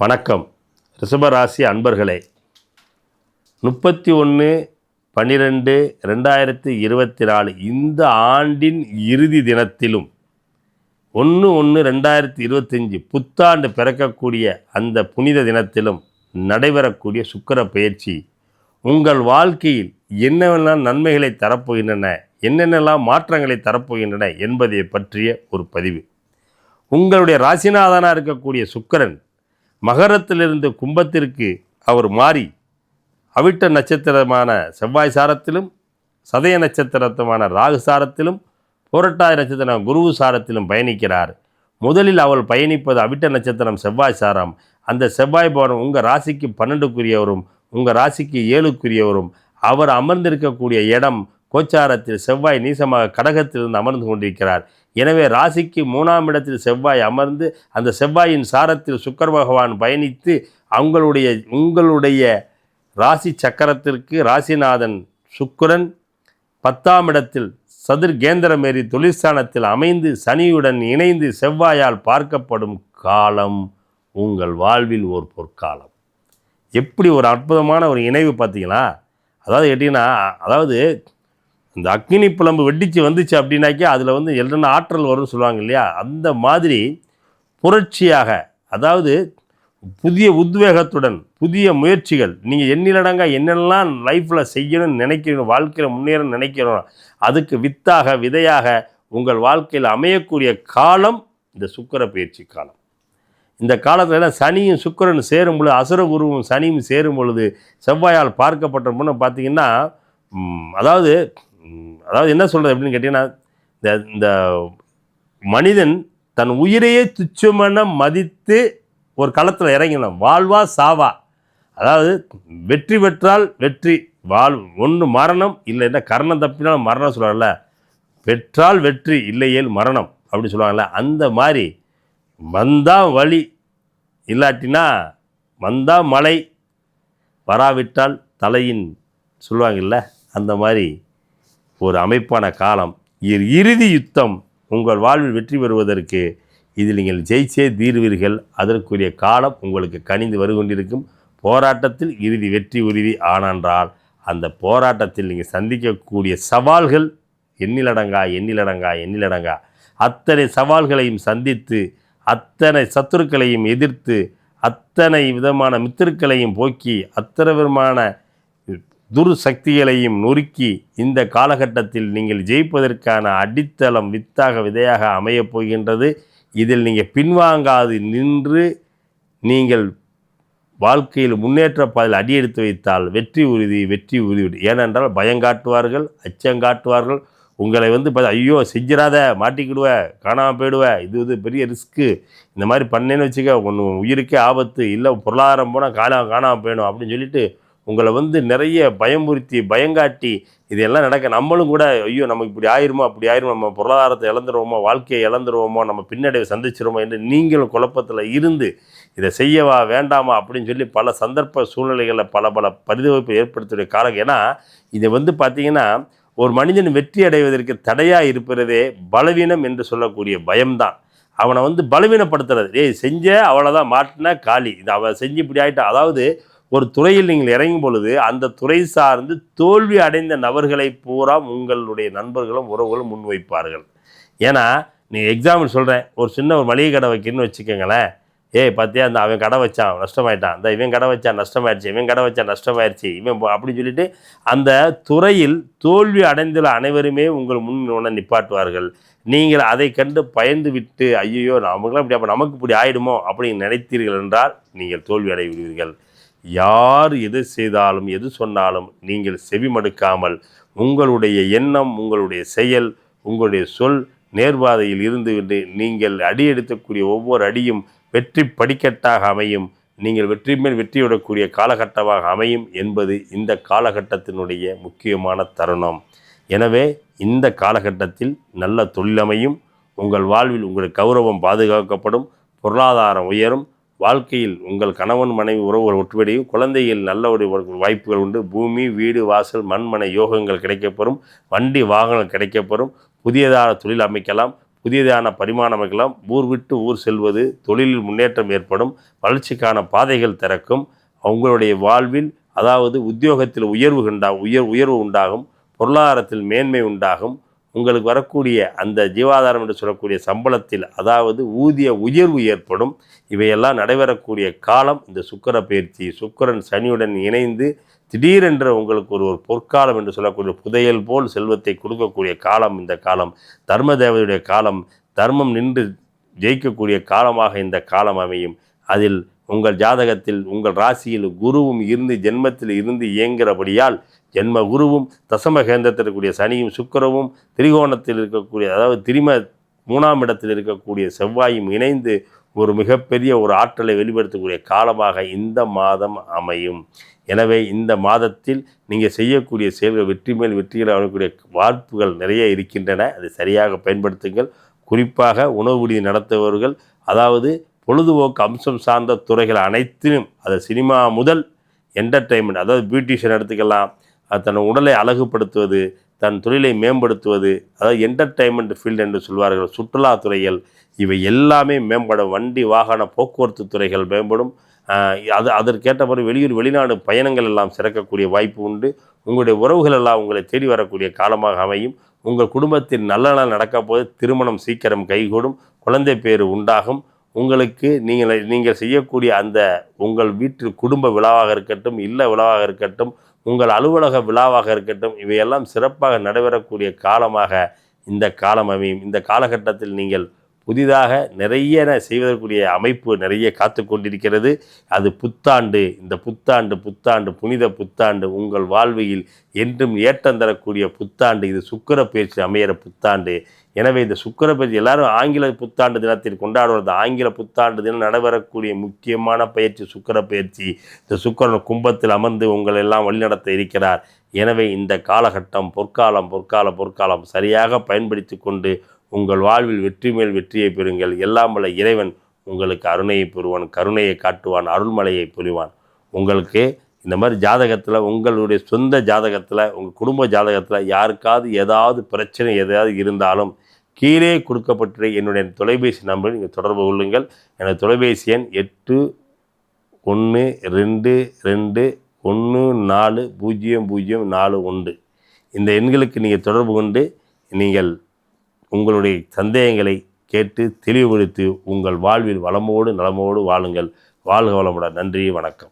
வணக்கம். ரிஷபராசி அன்பர்களே முப்பத்தி ஒன்று பன்னிரெண்டு ரெண்டாயிரத்தி இருபத்தி நாலு இந்த ஆண்டின் இறுதி தினத்திலும் ஒன்று ஒன்று ரெண்டாயிரத்தி இருபத்தஞ்சி புத்தாண்டு பிறக்கக்கூடிய அந்த புனித தினத்திலும் நடைபெறக்கூடிய சுக்கர பயிற்சி உங்கள் வாழ்க்கையில் என்னவெல்லாம் நன்மைகளை தரப்போகின்றன என்னென்னலாம் மாற்றங்களை தரப்போகின்றன என்பதை பற்றிய ஒரு பதிவு. உங்களுடைய ராசிநாதனாக இருக்கக்கூடிய சுக்கிரன் மகரத்திலிருந்து கும்பத்திற்கு அவர் மாறி அவிட்ட நட்சத்திரமான செவ்வாய் சாரத்திலும் சதய நட்சத்திரத்துமான ராகு சாரத்திலும் புரட்டாதி நட்சத்திரம் குருவு சாரத்திலும் பயணிக்கிறார். முதலில் அவள் பயணிப்பது அவிட்ட நட்சத்திரம் செவ்வாய் சாரம். அந்த செவ்வாய் பவனம் உங்கள் ராசிக்கு பன்னெண்டுக்குரியவரும் உங்கள் ராசிக்கு ஏழுக்குரியவரும். அவர் அமர்ந்திருக்கக்கூடிய இடம் கோச்சாரத்தில் செவ்வாய் நீசமாக கடகத்திலிருந்து அமர்ந்து கொண்டிருக்கிறார். எனவே ராசிக்கு மூணாம் இடத்தில் செவ்வாய் அமர்ந்து அந்த செவ்வாயின் சாரத்தில் சுக்கர பகவான் பயணித்து அவங்களுடைய உங்களுடைய ராசி சக்கரத்திற்கு ராசிநாதன் சுக்கரன் பத்தாம் இடத்தில் சதுர் கேந்திரமேறி தொழிற்சானத்தில் அமைந்து சனியுடன் இணைந்து செவ்வாயால் பார்க்கப்படும் காலம் உங்கள் வாழ்வில் ஒரு பொற்காலம். எப்படி ஒரு அற்புதமான ஒரு இணைவு பார்த்தீங்களா? அதாவது எட்டிங்கன்னா அதாவது இந்த அக்னி புலம்பு வெடிச்சு வந்துச்சு அப்படின்னாக்கி அதில் வந்து என்னென்ன ஆற்றல் வரும்னு சொல்லுவாங்க இல்லையா? அந்த மாதிரி புரட்சியாக அதாவது புதிய உத்வேகத்துடன் புதிய முயற்சிகள். நீங்கள் எண்ணிலடங்கா என்னெல்லாம் லைஃப்பில் செய்யணும்னு நினைக்கிறோம் வாழ்க்கையில் முன்னேற நினைக்கிறோம் அதுக்கு வித்தாக விதையாக உங்கள் வாழ்க்கையில் அமையக்கூடிய காலம் இந்த சுக்கர பயிற்சி காலம். இந்த காலத்தில் சனியும் சுக்கரன் சேரும் பொழுது அசுர குருவும் சனியும் சேரும் பொழுது செவ்வாயால் பார்க்கப்பட்ட முன்ன பார்த்தீங்கன்னா அதாவது அதாவது என்ன சொல்கிறது அப்படின்னு கேட்டிங்கன்னா இந்த இந்த மனிதன் தன் உயிரையே துச்சமென மதித்து ஒரு களத்தில் இறங்கினோம். வாழ்வா சாவா. அதாவது வெற்றி பெற்றால் வெற்றி வாழ் ஒன்று மரணம் இல்லைன்னா கரணம் தப்பினால் மரணம் சொல்லுவாங்கல்ல. பெற்றால் வெற்றி இல்லையேல் மரணம் அப்படின்னு சொல்லுவாங்கள்ல அந்த மாதிரி வந்தால் வழி இல்லாட்டினா வந்தால் மழை வராவிட்டால் தலையின் சொல்லுவாங்கல்ல. அந்த மாதிரி ஒரு அமைப்பான காலம். இறுதி யுத்தம். உங்கள் வாழ்வில் வெற்றி பெறுவதற்கு இதில் நீங்கள் ஜெயிச்சே தீர்வீர்கள். அதற்குரிய காலம் உங்களுக்கு கனிந்து வருகொண்டிருக்கும். போராட்டத்தில் இறுதி வெற்றி உறுதி ஆனென்றால் அந்த போராட்டத்தில் நீங்கள் சந்திக்கக்கூடிய சவால்கள் எண்ணிலடங்கா எண்ணிலடங்கா எண்ணிலடங்கா. அத்தனை சவால்களையும் சந்தித்து அத்தனை சத்துருக்களையும் எதிர்த்து அத்தனை விதமான மித்திருக்களையும் போக்கி அத்தனை விதமான துர் சக்திகளையும் நொறுக்கி இந்த காலகட்டத்தில் நீங்கள் ஜெயிப்பதற்கான அடித்தளம் வித்தாக விதையாக அமையப் போகின்றது. இதில் நீங்கள் பின்வாங்காது நின்று நீங்கள் வாழ்க்கையில் முன்னேற்ற பாதையில் அடியெடுத்து வைத்தால் வெற்றி உறுதி வெற்றி உறுதி. ஏனென்றால் பயங்காட்டுவார்கள் அச்சங்காட்டுவார்கள் உங்களை வந்து ஐயோ செஞ்சிடாத மாட்டிக்கிடுவ காணாமல் போயிடுவ இது இது பெரிய ரிஸ்க்கு. இந்த மாதிரி பண்ணேன்னு வச்சுக்க ஒன்று உயிருக்கே ஆபத்து இல்லை பொருளாதாரம் போனால் காணாமல் காணாமல் போயிடும் அப்படின்னு சொல்லிட்டு உங்களை வந்து நிறைய பயமுறுத்தி பயங்காட்டி இதெல்லாம் நடக்க நம்மளும் கூட ஐயோ நமக்கு இப்படி ஆயிருமோ அப்படி ஆயிருமோ நம்ம பொருளாதாரத்தை இழந்துருவோமோ வாழ்க்கையை இழந்துருவோமோ நம்ம பின்னடைவை சந்திச்சிருவோமோ என்று நீங்களும் குழப்பத்தில் இருந்து இதை செய்யவா வேண்டாமா அப்படின்னு சொல்லி பல சந்தர்ப்ப சூழ்நிலைகளில் பல பல பரிதவிப்பு ஏற்படுத்தக்கூடிய காலம் ஏன்னா இதை வந்து பார்த்திங்கன்னா ஒரு மனிதன் வெற்றி அடைவதற்கு தடையாக இருப்பதே பலவீனம் என்று சொல்லக்கூடிய பயம்தான். அவனை வந்து பலவீனப்படுத்துறது. ஏய் செஞ்ச அவ்வளோதான் மாட்டினா காலி. இது அவன் செஞ்சு இப்படி ஆகிட்டான் அதாவது ஒரு துறையில் நீங்கள் இறங்கும் பொழுது அந்த துறை சார்ந்து தோல்வி அடைந்த நபர்களை பூரா உங்களுடைய நண்பர்களும் உறவுகளும் முன்வைப்பார்கள் ஏன்னா நீங்கள் எக்ஸாம்பிள் சொல்கிறேன் ஒரு சின்ன ஒரு மளிகை கடை வைக்கணும்னு வச்சுக்கோங்களேன். ஏய் பார்த்தியா அந்த அவன் கடை வச்சான் நஷ்டமாயிட்டான். அந்த இவன் கடை வச்சான் நஷ்டமாயிடுச்சு இவன் கடை வச்சான் நஷ்டமாயிடுச்சு இவன் அப்படின்னு சொல்லிட்டு அந்த துறையில் தோல்வி அடைந்துள்ள அனைவருமே உங்கள் முன் நிப்பாட்டுவார்கள். நீங்கள் அதை கண்டு பயந்து விட்டு ஐயோ நமக்குலாம் இப்படி அப்போ நமக்கு இப்படி ஆயிடுமோ அப்படின்னு நினைத்தீர்கள் என்றால் நீங்கள் தோல்வி அடைவிடுவீர்கள் யார் எது செய்தாலும் எது சொன்னாலும் நீங்கள் செவிமடுக்காமல் உங்களுடைய எண்ணம் உங்களுடைய செயல் உங்களுடைய சொல் நேர்பாதையில் இருந்து நீங்கள் அடியெடுத்தக்கூடிய ஒவ்வொரு அடியும் வெற்றி படிக்கட்டாக அமையும். நீங்கள் வெற்றி மேல் வெற்றியுடக்கூடிய காலகட்டமாக அமையும் என்பது இந்த காலகட்டத்தினுடைய முக்கியமான தருணம். எனவே இந்த காலகட்டத்தில் நல்ல தொழிலமையும் உங்கள் வாழ்வில் உங்களுடைய கௌரவம் பாதுகாக்கப்படும் பொருளாதாரம் உயரும் வாழ்க்கையில் உங்கள் கணவன் மனைவி உறவுகள் ஒற்றுவடையும் குழந்தையில் நல்ல ஒரு வாய்ப்புகள் உண்டு. பூமி வீடு வாசல் மண்மனை யோகங்கள் கிடைக்கப்பெறும். வண்டி வாகனம் கிடைக்கப்பெறும். புதியதான தொழில் அமைக்கலாம். புதியதான பரிமாணம் அமைக்கலாம். ஊர் விட்டு ஊர் செல்வது தொழிலில் முன்னேற்றம் ஏற்படும். வளர்ச்சிக்கான பாதைகள் திறக்கும். அவங்களுடைய வாழ்வில் அதாவது உத்தியோகத்தில் உயர்வு உண்டா உயர் உயர்வு உண்டாகும். பொருளாதாரத்தில் மேன்மை உண்டாகும். உங்களுக்கு வரக்கூடிய அந்த ஜீவாதாரம் என்று சொல்லக்கூடிய சம்பளத்தில் அதாவது ஊதிய உயர்வு ஏற்படும். இவையெல்லாம் நடைபெறக்கூடிய காலம் இந்த சுக்கர பயிற்சி. சுக்கிரன் சனியுடன் இணைந்து திடீரென்று உங்களுக்கு ஒரு ஒரு பொற்காலம் என்று சொல்லக்கூடிய புதையல் போல் செல்வத்தை கொடுக்கக்கூடிய காலம் இந்த காலம். தர்ம தேவதையுடைய காலம். தர்மம் நின்று ஜெயிக்கக்கூடிய காலமாக இந்த காலம் அமையும். அதில் உங்கள் ஜாதகத்தில் உங்கள் ராசியில் குருவும் இருந்து ஜென்மத்தில் இருந்து இயங்குகிறபடியால் ஜென்ம குருவும் தசம கேந்திரத்தில் இருக்கக்கூடிய சனியும் சுக்கிரவும் திரிகோணத்தில் இருக்கக்கூடிய அதாவது திரிம மூணாம் இடத்தில் இருக்கக்கூடிய செவ்வாயும் இணைந்து ஒரு மிகப்பெரிய ஒரு ஆற்றலை வெளிப்படுத்தக்கூடிய காலமாக இந்த மாதம் அமையும். எனவே இந்த மாதத்தில் நீங்கள் செய்யக்கூடிய செயல்கள் வெற்றி மேல் வெற்றிகள் வரக்கூடிய வாய்ப்புகள் நிறைய இருக்கின்றன. அதை சரியாக பயன்படுத்துங்கள். குறிப்பாக உணவு விடுதி நடத்துபவர்கள் அதாவது பொழுதுபோக்கு அம்சம் சார்ந்த துறைகள் அனைத்திலும் அது சினிமா முதல் என்டர்டெயின்மெண்ட் அதாவது பியூட்டிஷியன் எடுத்துக்கலாம் அது தன் உடலை அழகுபடுத்துவது தன் தொழிலை மேம்படுத்துவது அதாவது என்டர்டெயின்மெண்ட் ஃபீல்டு என்று சொல்வார்கள் சுற்றுலாத்துறைகள் இவை எல்லாமே மேம்படும். வண்டி வாகன போக்குவரத்து துறைகள் மேம்படும். அது அதற்கேற்ற பிறகு வெளியூர் வெளிநாடு பயணங்கள் எல்லாம் சிறக்கக்கூடிய வாய்ப்பு உண்டு. உங்களுடைய உறவுகள் எல்லாம் உங்களை தேடி வரக்கூடிய காலமாக அமையும். உங்கள் குடும்பத்தில் நல்ல நாள் நடக்கப் போது திருமணம் சீக்கிரம் கைகூடும். குழந்தை பேர் உண்டாகும். உங்களுக்கு நீங்கள் நீங்கள் செய்யக்கூடிய அந்த உங்கள் வீட்டில் குடும்ப விழாவாக இருக்கட்டும் இல்ல விழாவாக இருக்கட்டும் உங்கள் அலுவலக விழாவாக இருக்கட்டும் இவையெல்லாம் சிறப்பாக நடைபெறக்கூடிய காலமாக இந்த காலம் அமையும். இந்த காலகட்டத்தில் நீங்கள் புதிதாக நிறைய செய்வதற்குரிய அமைப்பு நிறைய காத்து கொண்டிருக்கிறது. அது புத்தாண்டு இந்த புத்தாண்டு புத்தாண்டு புனித புத்தாண்டு உங்கள் வாழ்வியில் என்றும் ஏற்றம் தரக்கூடிய புத்தாண்டு இது சுக்கர பயிற்சி அமையிற புத்தாண்டு. எனவே இந்த சுக்கர பயிற்சி எல்லாரும் ஆங்கில புத்தாண்டு தினத்தில் கொண்டாடுவது ஆங்கில புத்தாண்டு தினம் நடைபெறக்கூடிய முக்கியமான பயிற்சி சுக்கர பயிற்சி. இந்த சுக்கரன் கும்பத்தில் அமர்ந்து உங்களை எல்லாம் வழிநடத்த இருக்கிறார். எனவே இந்த காலகட்டம் பொற்காலம் பொற்காலம் பொற்காலம் சரியாக பயன்படுத்தி கொண்டு உங்கள் வாழ்வில் வெற்றி மேல் வெற்றியை பெறுங்கள். எல்லாம் வல்ல இறைவன் உங்களுக்கு அருணையை பெறுவான் கருணையை காட்டுவான் அருள்மலையை பொழிவான். உங்களுக்கு இந்த மாதிரி ஜாதகத்தில் உங்களுடைய சொந்த ஜாதகத்தில் உங்கள் குடும்ப ஜாதகத்தில் யாருக்காவது ஏதாவது பிரச்சனை எதாவது இருந்தாலும் கீழே கொடுக்கப்பட்ட என்னுடைய தொலைபேசி நம்பரில் நீங்கள் தொடர்பு கொள்ளுங்கள். எனது தொலைபேசி எண் எட்டு ஒன்று ரெண்டு ரெண்டு ஒன்று நாலு பூஜ்ஜியம் பூஜ்ஜியம் நாலு ஒன்று. இந்த எண்களுக்கு நீங்கள் தொடர்பு கொண்டு நீங்கள் உங்களுடைய சந்தேகங்களை கேட்டு தெளிவுபடுத்தி உங்கள் வாழ்வில் வளமோடு நலமோடு வாழுங்கள். வாழ்க வளமுடன். நன்றி வணக்கம்.